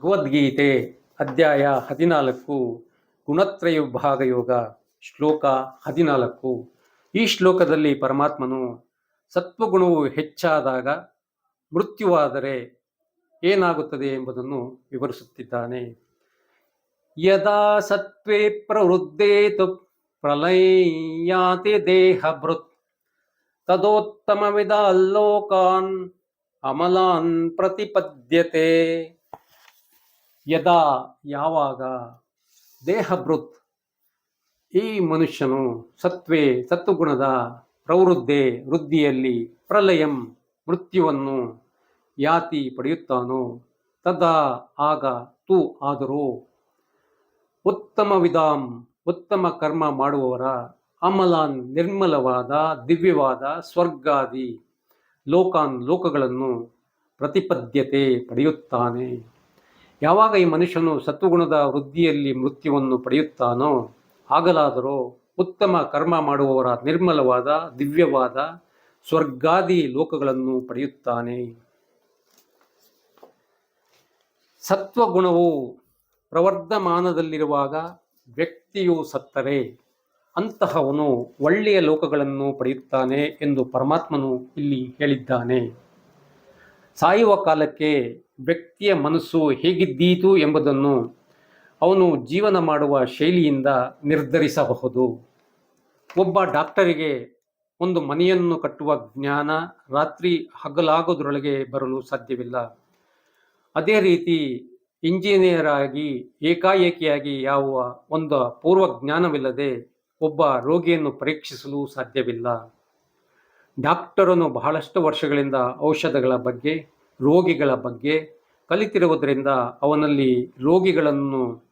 ಭಗವದ್ಗೀತೆ ಅಧ್ಯಾಯ ಹದಿನಾಲ್ಕು, ಗುಣತ್ರಯ ವಿಭಾಗ ಯೋಗ ಶ್ಲೋಕ ಹದಿನಾಲ್ಕು. ಈ ಶ್ಲೋಕದಲ್ಲಿ ಪರಮಾತ್ಮನು ಸತ್ವಗುಣವು ಹೆಚ್ಚಾದಾಗ ಮೃತ್ಯುವಾದರೆ ಏನಾಗುತ್ತದೆ ಎಂಬುದನ್ನು ವಿವರಿಸುತ್ತಿದ್ದಾನೆ. ಯದಾ ಸತ್ವೇ ಪ್ರವೃದ್ಧೇತು ಪ್ರಲಯಾತಿ ದೇಹ ಭೃತ್ ತದೋತ್ತಮವಿದ ಲೋಕಾನ್ ಅಮಲಾನ್ ಪ್ರತಿಪದ್ಯತೆ. ಯದಾ ಯಾವಾಗ ದೇಹಭೃತ್? ಈ ಮನುಷ್ಯನು ಸತ್ವೇ ಸತ್ವಗುಣದ ಪ್ರವೃದ್ಧೆ ವೃದ್ಧಿಯಲ್ಲಿ ಪ್ರಲಯಂ ಮೃತ್ಯುವನ್ನು ಯಾತಿ ಪಡೆಯುತ್ತಾನೋ, ತದಾ ಆಗ ತೂ ಆದರೂ. ಉತ್ತಮ ವಿಧಾಂ ಉತ್ತಮ ಕರ್ಮ ಮಾಡುವವರ ಅಮಲಾನ್ ನಿರ್ಮಲವಾದ ದಿವ್ಯವಾದ ಸ್ವರ್ಗಾದಿ ಲೋಕಾನ್ ಲೋಕಗಳನ್ನು ಪ್ರತಿಪದ್ಯತೆ ಪಡೆಯುತ್ತಾನೆ. ಯಾವಾಗ ಈ ಮನುಷ್ಯನು ಸತ್ವಗುಣದ ವೃದ್ಧಿಯಲ್ಲಿ ಮೃತ್ಯುವನ್ನು ಪಡೆಯುತ್ತಾನೋ ಆಗಲಾದರೂ ಉತ್ತಮ ಕರ್ಮ ಮಾಡುವವರ ನಿರ್ಮಲವಾದ, ದಿವ್ಯವಾದ, ಸ್ವರ್ಗಾದಿ ಲೋಕಗಳನ್ನು ಪಡೆಯುತ್ತಾನೆ. ಸತ್ವಗುಣವು ಪ್ರವರ್ಧಮಾನದಲ್ಲಿರುವಾಗ ವ್ಯಕ್ತಿಯು ಸತ್ತರೆ, ಅಂತಹವನು ಒಳ್ಳೆಯ ಲೋಕಗಳನ್ನು ಪಡೆಯುತ್ತಾನೆ ಎಂದು ಪರಮಾತ್ಮನು ಇಲ್ಲಿ ಹೇಳಿದ್ದಾನೆ. ಸಾಯುವ ಕಾಲಕ್ಕೆ ವ್ಯಕ್ತಿಯ ಮನಸ್ಸು ಹೇಗಿದ್ದೀತು ಎಂಬುದನ್ನು ಅವನು ಜೀವನ ಮಾಡುವ ಶೈಲಿಯಿಂದ ನಿರ್ಧರಿಸಬಹುದು. ಒಬ್ಬ ಡಾಕ್ಟರಿಗೆ ಒಂದು ಮನೆಯನ್ನು ಕಟ್ಟುವ ಜ್ಞಾನ ರಾತ್ರಿ ಹಗಲಾಗೋದ್ರೊಳಗೆ ಬರಲು ಸಾಧ್ಯವಿಲ್ಲ. ಅದೇ ರೀತಿ ಇಂಜಿನಿಯರ್ ಆಗಿ ಏಕಾಏಕಿಯಾಗಿ ಯಾವ ಒಂದು ಪೂರ್ವ ಜ್ಞಾನವಿಲ್ಲದೆ ಒಬ್ಬ ರೋಗಿಯನ್ನು ಪರೀಕ್ಷಿಸಲು ಸಾಧ್ಯವಿಲ್ಲ. ಡಾಕ್ಟರನು ಬಹಳಷ್ಟು ವರ್ಷಗಳಿಂದ ಔಷಧಗಳ ಬಗ್ಗೆ ರೋಗಿಗಳ ಬಗ್ಗೆ ಕಲಿತಿರುವುದರಿಂದ ಅವನಲ್ಲಿ ರೋಗಿಗಳನ್ನು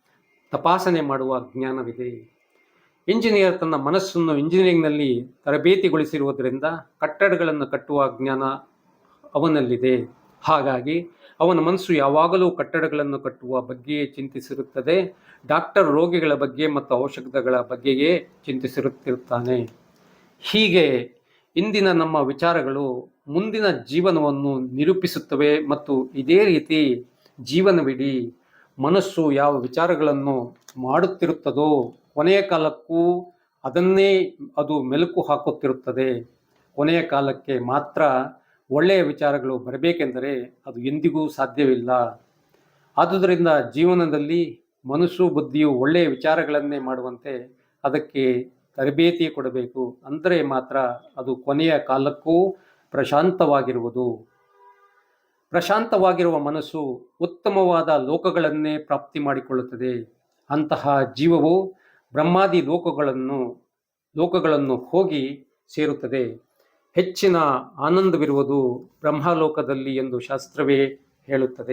ತಪಾಸಣೆ ಮಾಡುವ ಜ್ಞಾನವಿದೆ. ಇಂಜಿನಿಯರ್ ತನ್ನ ಮನಸ್ಸನ್ನು ಇಂಜಿನಿಯರಿಂಗ್ನಲ್ಲಿ ತರಬೇತಿಗೊಳಿಸಿರುವುದರಿಂದ ಕಟ್ಟಡಗಳನ್ನು ಕಟ್ಟುವ ಜ್ಞಾನ ಅವನಲ್ಲಿದೆ. ಹಾಗಾಗಿ ಅವನ ಮನಸ್ಸು ಯಾವಾಗಲೂ ಕಟ್ಟಡಗಳನ್ನು ಕಟ್ಟುವ ಬಗ್ಗೆಯೇ ಚಿಂತಿಸಿರುತ್ತದೆ. ಡಾಕ್ಟರ್ ರೋಗಿಗಳ ಬಗ್ಗೆ ಮತ್ತು ಔಷಧಗಳ ಬಗ್ಗೆಯೇ ಚಿಂತಿಸಿರುತ್ತಿರುತ್ತಾನೆ. ಹೀಗೆ ಇಂದಿನ ನಮ್ಮ ವಿಚಾರಗಳು ಮುಂದಿನ ಜೀವನವನ್ನು ನಿರೂಪಿಸುತ್ತವೆ ಮತ್ತು ಇದೇ ರೀತಿ ಜೀವನವಿಡೀ ಮನಸ್ಸು ಯಾವ ವಿಚಾರಗಳನ್ನು ಮಾಡುತ್ತಿರುತ್ತದೋ ಕೊನೆಯ ಕಾಲಕ್ಕೂ ಅದನ್ನೇ ಅದು ಮೆಲುಕು ಹಾಕುತ್ತಿರುತ್ತದೆ. ಕೊನೆಯ ಕಾಲಕ್ಕೆ ಮಾತ್ರ ಒಳ್ಳೆಯ ವಿಚಾರಗಳು ಬರಬೇಕೆಂದರೆ ಅದು ಎಂದಿಗೂ ಸಾಧ್ಯವಿಲ್ಲ. ಆದುದರಿಂದ ಜೀವನದಲ್ಲಿ ಮನಸ್ಸು ಬುದ್ಧಿಯು ಒಳ್ಳೆಯ ವಿಚಾರಗಳನ್ನೇ ಮಾಡುವಂತೆ ಅದಕ್ಕೆ ತರಬೇತಿ ಕೊಡಬೇಕು. ಅಂದರೆ ಮಾತ್ರ ಅದು ಕೊನೆಯ ಕಾಲಕ್ಕೂ ಪ್ರಶಾಂತವಾಗಿರುವುದು. ಪ್ರಶಾಂತವಾಗಿರುವ ಮನಸ್ಸು ಉತ್ತಮವಾದ ಲೋಕಗಳನ್ನೇ ಪ್ರಾಪ್ತಿ ಮಾಡಿಕೊಳ್ಳುತ್ತದೆ. ಅಂತಹ ಜೀವವು ಬ್ರಹ್ಮಾದಿ ಲೋಕಗಳನ್ನು ಲೋಕಗಳನ್ನು ಹೋಗಿ ಸೇರುತ್ತದೆ. ಹೆಚ್ಚಿನ ಆನಂದವಿರುವುದು ಬ್ರಹ್ಮಲೋಕದಲ್ಲಿ ಎಂದು ಶಾಸ್ತ್ರವೇ ಹೇಳುತ್ತದೆ.